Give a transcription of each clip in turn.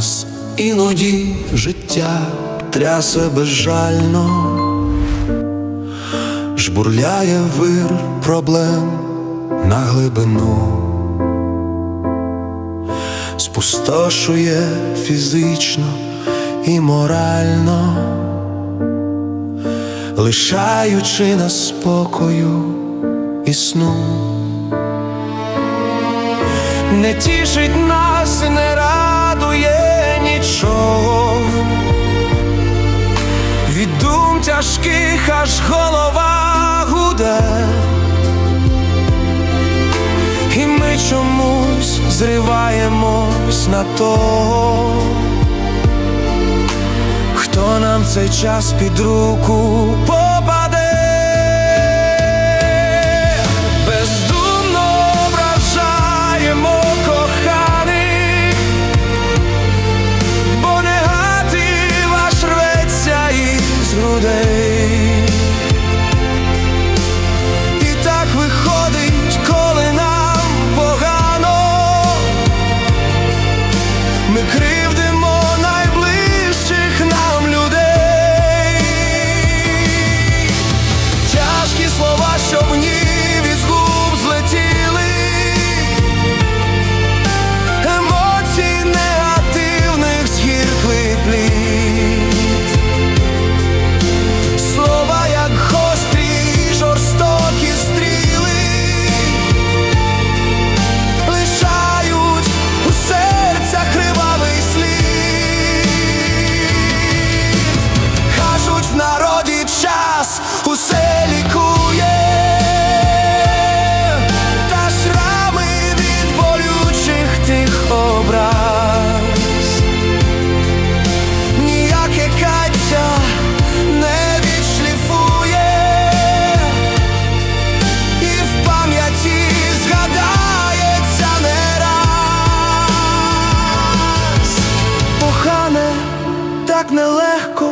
нас іноді життя трясе безжально, жбурляє вир проблем на глибину, спустошує фізично і морально, лишаючи нас спокою і сну. Не тішить нас не радує аж голова гуде, і ми чомусь зриваємось на того, хто нам цей час під руку нелегко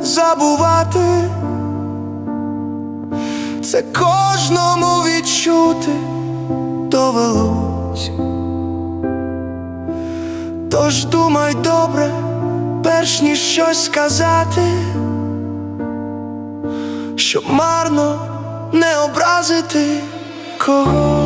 забувати. Це кожному відчути довелось. Тож думай добре, перш ніж щось сказати, щоб марно не образити когось.